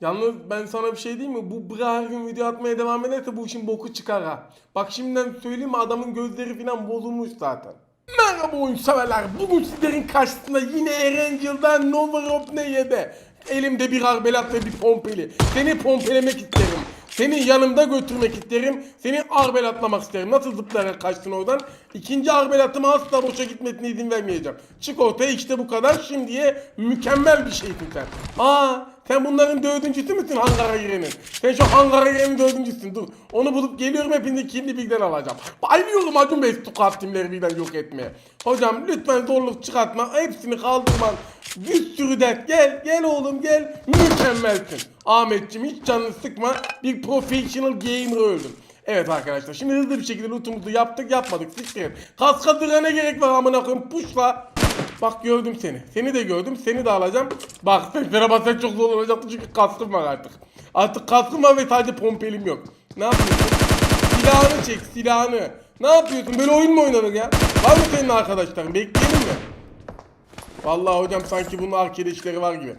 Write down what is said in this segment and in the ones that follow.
Yalnız ben sana bir şey diyeyim mi? Bu bra her gün video atmaya devam ederse bu işin boku çıkar ha. Bak şimdiden söyleyeyim mi adamın gözleri falan bozulmuş zaten. Merhaba oyun severler. Bugün sizlerin karşısında yine Erangel'dan Nova Rob ne yedi. Elimde bir arbelat ve bir pompeli. Seni pompelemek isterim. Seni yanımda götürmek isterim. Seni arbelatlamak isterim. Nasıl zıplayarak kaçtın oradan? İkinci arbelatıma asla boşa gitmesine izin vermeyeceğim. Çık ortaya işte bu kadar. Şimdiye mükemmel bir şeysin sen. Aa sen bunların dördüncüsü müsün hangara girenin? Sen şu hangara girenin dördüncüsün. Dur. Onu bulup geliyorum hepinizi kirli birden alacağım. Bayılıyorum Acun Bey tukat timleri birden yok etmeye. Hocam lütfen zorluk çıkartma. Hepsini kaldırman. Bir sürü dert. Gel gel oğlum gel. Mükemmelsin. Ahmetciğim hiç canını sıkma. Bir professional gamer öldün. Evet arkadaşlar şimdi hızlı bir şekilde lootumuzu yaptık yapmadık siktirin. Kaska ne gerek var amına koyayım puşla. Bak gördüm seni. Seni de gördüm. Seni de alacağım. Bak seslere basar çok zor olacaktı çünkü kaskım var artık. Artık kaskım var ve sadece pompelim yok. Ne yapıyorsun? Silahını çek silahını. Ne yapıyorsun? Böyle oyun mu oynanır ya? Var mı senin arkadaşların? Bekleyelim mi? Vallahi hocam sanki bunun arkadaşları var gibi.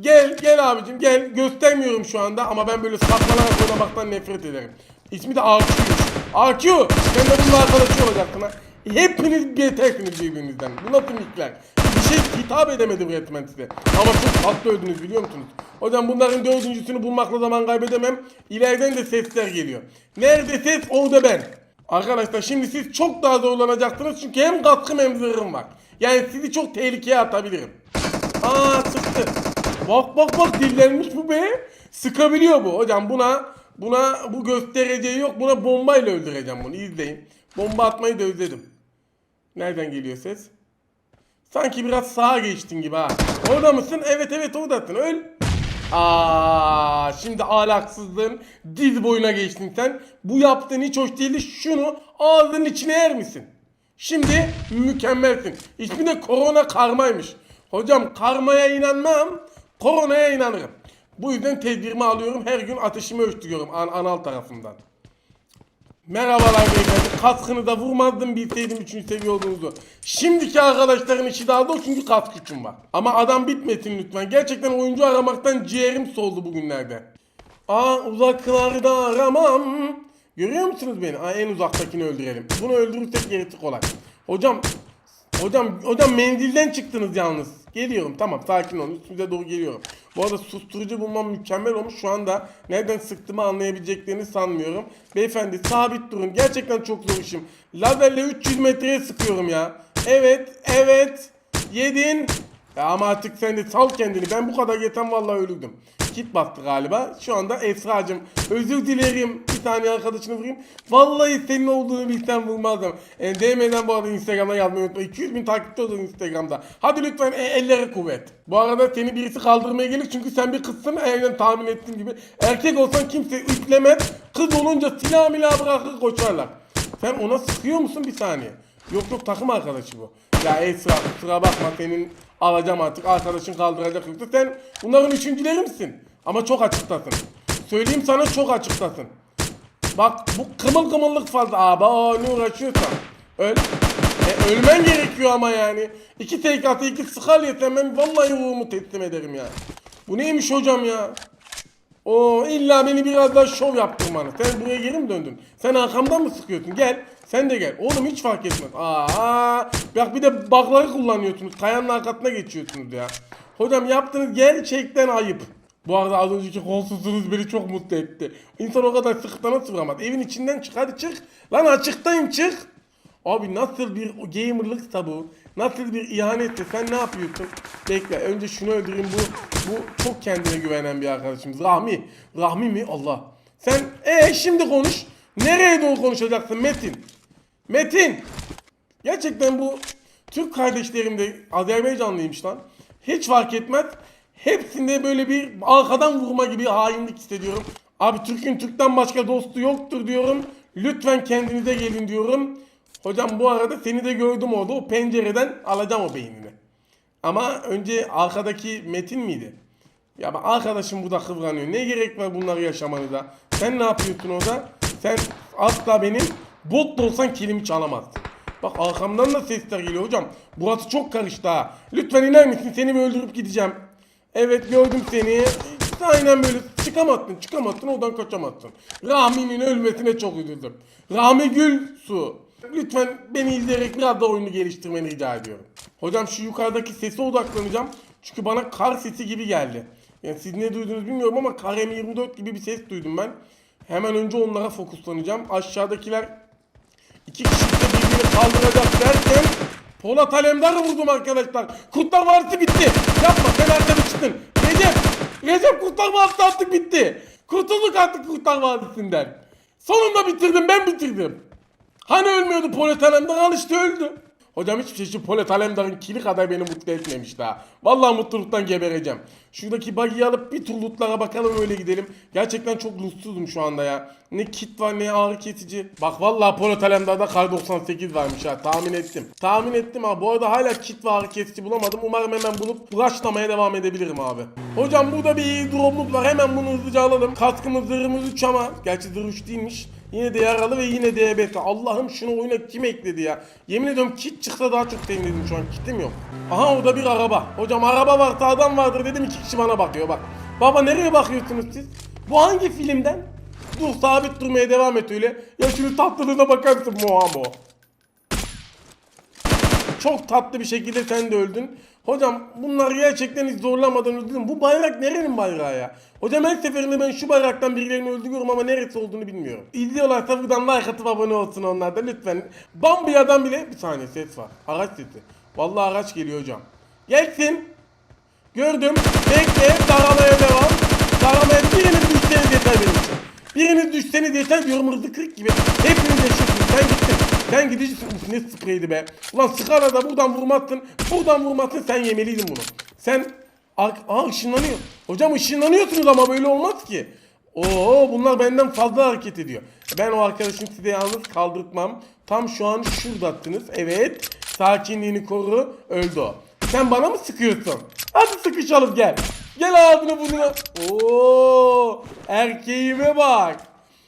Gel gel abicim gel göstermiyorum şu anda ama ben böyle saklanarak oynamaktan nefret ederim. İsmi de AQ'ymuş. AQ sen de bunun arkadaşı olacaksın ha. Hepiniz yetersiniz birbirinizden. Bu nasıl nickler? Bir şey hitap edemedi öğretmen size. Ama çok tatlı öldünüz biliyor musunuz? Hocam bunların dördüncüsünü bulmakla zaman kaybedemem. İleriden de sesler geliyor. Nerede ses orada ben. Arkadaşlar şimdi siz çok daha zorlanacaksınız çünkü hem katkım hem zırhım var. Yani sizi çok tehlikeye atabilirim. Aa sıktı. Bak bak bak dillenmiş bu be. Sıkabiliyor bu. Hocam buna buna bu göstereceği yok. Buna bombayla öldüreceğim bunu. İzleyin. Bomba atmayı da özledim. Nereden geliyor ses? Sanki biraz sağa geçtin gibi ha. Orada mısın? Evet evet oradasın. Öl. Aa, şimdi ahlaksızlığın diz boyuna geçtin sen. Bu yaptığın hiç hoş değildi. Şunu ağzının içine yer misin? Şimdi mükemmelsin. İsmi de korona karmaymış. Hocam karmaya inanmam. Koronaya inanırım. Bu yüzden tedbirimi alıyorum. Her gün ateşimi ölçtürüyorum an anal tarafından. Merhabalar beyefendi. Kaskını da vurmazdım bilseydim 3. seviye olduğunuzu. Şimdiki arkadaşların işi daha da çünkü gücüm var. Ama adam bitmesin lütfen. Gerçekten oyuncu aramaktan ciğerim soldu bugünlerde. Aa uzaklarda aramam. Görüyor musunuz beni? Aa, en uzaktakini öldürelim. Bunu öldürürsek gerisi kolay. Hocam Hocam, hocam menzilden çıktınız yalnız. Geliyorum tamam sakin olun üstünüze doğru geliyorum. Bu arada susturucu bulmam mükemmel olmuş. Şu anda nereden sıktığımı anlayabileceklerini sanmıyorum. Beyefendi sabit durun. Gerçekten çok zor işim. Lazerle 300 metreye sıkıyorum ya. Evet, evet. Yedin. Ya ama artık sen de sal kendini. Ben bu kadar yeten vallahi ölürdüm. Kit bastı galiba. Şu anda Esra'cığım özür dilerim. Bir tane arkadaşını vurayım. Vallahi senin olduğunu bilsem vurmazdım. E, DM'den bu arada Instagram'a yazmayı unutma. 200 bin takipçi olun Instagram'da. Hadi lütfen e, ellere kuvvet. Bu arada seni birisi kaldırmaya gelir çünkü sen bir kızsın. Aynen tahmin ettiğim gibi. Erkek olsan kimse ütlemez. Kız olunca silah milah bırakır koşarlar. Sen ona sıkıyor musun bir saniye? Yok yok takım arkadaşı bu. Ya Esra kusura bakma senin alacağım artık arkadaşın kaldıracak yoksa sen bunların üçüncüleri misin? Ama çok açıktasın. Söyleyeyim sana çok açıktasın. Bak bu kımıl kımıllık fazla. Aba ne uğraşıyorsan. Öl. E, ölmen gerekiyor ama yani. İki tek atı iki sıkal yeten ben vallahi ruhumu teslim ederim ya. Bu neymiş hocam ya? O illa beni biraz daha şov yaptırmanı. Sen buraya geri mi döndün? Sen arkamdan mı sıkıyorsun? Gel. Sen de gel. Oğlum hiç fark etmez. Aa, bak bir de bakları kullanıyorsunuz. Kayanın arkasına geçiyorsunuz ya. Hocam yaptığınız gerçekten ayıp. Bu arada az önceki kolsuzluğunuz beni çok mutlu etti. İnsan o kadar sıkıntı nasıl vuramaz? Evin içinden çık hadi çık. Lan açıktayım çık. Abi nasıl bir gamerlıksa bu? Nasıl bir ihanetse sen ne yapıyorsun? Bekle önce şunu öldüreyim bu bu çok kendine güvenen bir arkadaşımız. Rahmi. Rahmi mi? Allah. Sen e şimdi konuş. Nereye doğru konuşacaksın Metin? Metin. Gerçekten bu Türk kardeşlerim de Azerbaycanlıymış lan. Hiç fark etmez. Hepsinde böyle bir arkadan vurma gibi hainlik hissediyorum. Abi Türk'ün Türk'ten başka dostu yoktur diyorum. Lütfen kendinize gelin diyorum. Hocam bu arada seni de gördüm orada. O pencereden alacağım o beynini. Ama önce arkadaki Metin miydi? Ya bak arkadaşım burada kıvranıyor. Ne gerek var bunları yaşamanıza? Sen ne yapıyorsun orada? Sen asla benim bot da olsan kilimi çalamazsın. Bak arkamdan da sesler geliyor hocam. Burası çok karıştı ha. Lütfen iner misin? Seni mi öldürüp gideceğim? Evet gördüm seni. Aynen böyle çıkamazsın çıkamazsın oradan kaçamazsın. Rami'nin ölmesine çok üzüldüm. Rami Gülsu. Lütfen beni izleyerek biraz da oyunu geliştirmeni rica ediyorum. Hocam şu yukarıdaki sese odaklanacağım. Çünkü bana kar sesi gibi geldi. Yani siz ne duydunuz bilmiyorum ama kar M24 gibi bir ses duydum ben. Hemen önce onlara fokuslanacağım. Aşağıdakiler iki kişi de birbirini kaldıracak derken Polat Alemdar'ı vurdum arkadaşlar. Kurtlar Vadisi bitti. Yapma sen arkada çıktın. Recep, Recep Kurtlar Vadisi artık bitti. Kurtulduk artık Kurtlar Vadisi'nden. Sonunda bitirdim ben bitirdim. Hani ölmüyordu Polat Alemdar al işte öldü. Hocam hiçbir şey için Polat Alemdar'ın kili kadar beni mutlu etmemiş daha. Vallahi mutluluktan gebereceğim. Şuradaki buggy'i alıp bir tur lootlara bakalım öyle gidelim. Gerçekten çok lootsuzum şu anda ya. Ne kit var ne ağrı kesici. Bak vallahi Polat Alemdar'da kar 98 varmış ha tahmin ettim. Tahmin ettim ha bu arada hala kit ve ağrı kesici bulamadım. Umarım hemen bulup rushlamaya devam edebilirim abi. Hocam burada bir iyi drop'luk var hemen bunu hızlıca alalım. Kaskımız zırhımız 3 ama gerçi zırh 3 değilmiş. Yine de yaralı ve yine DBT. Allah'ım şunu oyuna kim ekledi ya? Yemin ediyorum kit çıksa daha çok sevinirim şu an. Kitim yok. Aha orada bir araba. Hocam araba varsa adam vardır dedim iki kişi bana bakıyor bak. Baba nereye bakıyorsunuz siz? Bu hangi filmden? Dur sabit durmaya devam et öyle. Ya şunu tatlılığına bakar mısın Muhammo? Çok tatlı bir şekilde sen de öldün. Hocam bunlar gerçekten hiç zorlamadan öldürdüm. Bu bayrak nerenin bayrağı ya? Hocam her seferinde ben şu bayraktan birilerini öldürüyorum ama neresi olduğunu bilmiyorum. İzliyorlarsa buradan like atıp abone olsun onlar da lütfen. Bambia'dan bile bir saniye ses var. Araç sesi. Vallahi araç geliyor hocam. Gelsin. Gördüm. Bekle. Taramaya devam. Taramaya biriniz düşseniz yeter benim için. Biriniz düşseniz yeter diyorum hızlı kırık gibi. Hepiniz yaşıyorsunuz. Sen gittin. Sen. Uf ne spreydi be. Ulan sıkara da buradan vurmazsın. Buradan vurmazsın sen yemeliydin bunu. Sen Aa ışınlanıyor. Hocam ışınlanıyorsunuz ama böyle olmaz ki. Oo bunlar benden fazla hareket ediyor. Ben o arkadaşın size yalnız kaldırtmam. Tam şu an şuradattınız. Evet. Sakinliğini koru. Öldü o. Sen bana mı sıkıyorsun? Hadi sıkışalım gel. Gel ağzını burnuna. Oo erkeğime bak.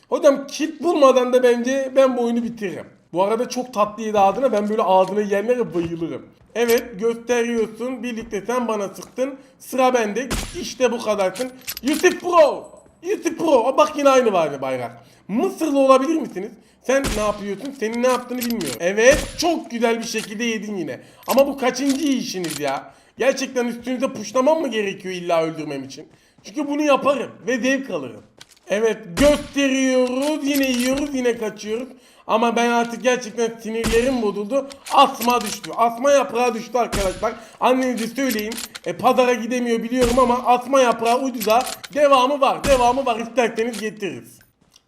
Hocam kit bulmadan da bence ben bu oyunu bitiririm. Bu arada çok tatlıydı adına ben böyle ağzına yiyenlere bayılırım. Evet gösteriyorsun birlikte sen bana sıktın sıra bende işte bu kadarsın. Yusuf Pro Yusuf Pro bak yine aynı var bayrak. Mısırlı olabilir misiniz? Sen ne yapıyorsun? Senin ne yaptığını bilmiyorum. Evet çok güzel bir şekilde yedin yine. Ama bu kaçıncı işiniz ya? Gerçekten üstünüze puşlamam mı gerekiyor illa öldürmem için? Çünkü bunu yaparım ve zevk alırım. Evet gösteriyoruz yine yiyoruz yine kaçıyoruz. Ama ben artık gerçekten sinirlerim bozuldu. Asma düştü. Asma yaprağı düştü arkadaşlar. Annenize söyleyin. E, pazara gidemiyor biliyorum ama asma yaprağı ucuza. Devamı var. Devamı var. İsterseniz getiririz.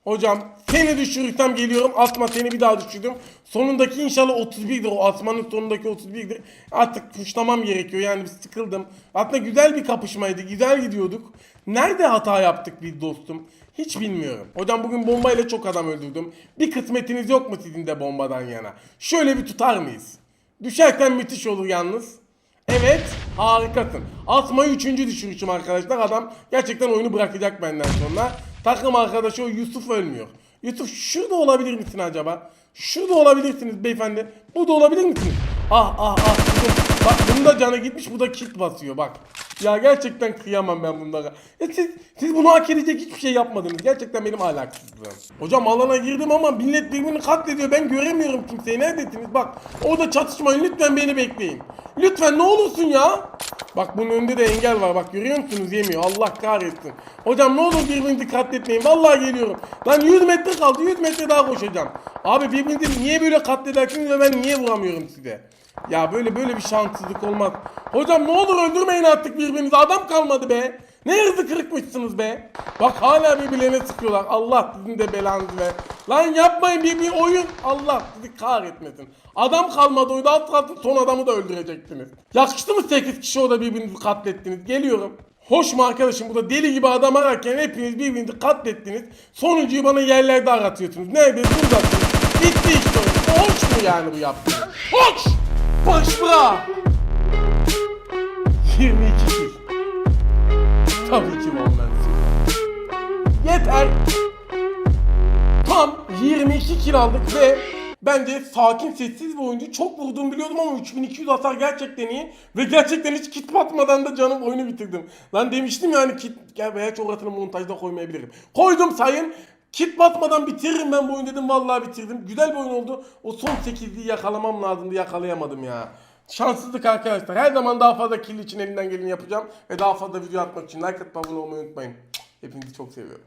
Hocam seni düşürürsem geliyorum. Asma seni bir daha düşürdüm. Sonundaki inşallah 31'dir. O asmanın sonundaki 31'dir. Artık kuşlamam gerekiyor. Yani sıkıldım. Aslında güzel bir kapışmaydı. Güzel gidiyorduk. Nerede hata yaptık biz dostum? Hiç bilmiyorum. Hocam bugün bombayla çok adam öldürdüm. Bir kısmetiniz yok mu sizin de bombadan yana? Şöyle bir tutar mıyız? Düşersen müthiş olur yalnız. Evet harikasın. Asmayı üçüncü düşürüşüm arkadaşlar. Adam gerçekten oyunu bırakacak benden sonra. Takım arkadaşı o Yusuf ölmüyor. Yusuf şurada olabilir misin acaba? Şurada olabilirsiniz beyefendi. Bu da olabilir misiniz? Ah ah ah. Bak bunda canı gitmiş bu da kit basıyor bak. Ya gerçekten kıyamam ben bunlara. Ya siz, siz bunu hak edecek hiçbir şey yapmadınız. Gerçekten benim ahlaksızlığım. Hocam alana girdim ama millet birbirini katlediyor. Ben göremiyorum kimseyi. Neredesiniz? Bak orada çatışmayın. Lütfen beni bekleyin. Lütfen ne olursun ya. Bak bunun önünde de engel var. Bak görüyor musunuz? Yemiyor. Allah kahretsin. Hocam ne olur birbirinizi katletmeyin. Vallahi geliyorum. Lan 100 metre kaldı. 100 metre daha koşacağım. Abi birbirinizi niye böyle katledersiniz ve ben niye vuramıyorum size? Ya böyle böyle bir şanssızlık olmaz. Hocam ne olur öldürmeyin artık birbirinizi. Adam kalmadı be. Ne hızlı kırıkmışsınız be. Bak hala birbirlerine sıkıyorlar. Allah sizin de belanızı ver. Lan yapmayın bir, bir oyun. Allah sizi kahretmesin. Adam kalmadı oyunda alt katın son adamı da öldürecektiniz. Yakıştı mı 8 kişi orada birbirinizi katlettiniz? Geliyorum. Hoş mu arkadaşım burada deli gibi adam ararken hepiniz birbirinizi katlettiniz. Sonuncuyu bana yerlerde aratıyorsunuz. Nerede? Buradasınız. Bitti işte. Hoş mu yani bu yaptığınız? Hoş! Başla! 22 kill. Tabii ki ondan Yeter. Tam 22 kill aldık ve Bence sakin sessiz bir oyuncu. Çok vurduğumu biliyordum ama 3200 hasar gerçekten iyi. Ve gerçekten hiç kit batmadan da canım oyunu bitirdim. Lan demiştim yani kit gel veya çok atını montajda koymayabilirim. Koydum sayın. Kit batmadan bitiririm ben bu oyunu dedim vallahi bitirdim. Güzel bir oyun oldu. O son 8'liği yakalamam lazımdı yakalayamadım ya. Şanssızlık arkadaşlar. Her zaman daha fazla kill için elinden geleni yapacağım. Ve daha fazla video atmak için like atıp abone olmayı unutmayın. Hepinizi çok seviyorum.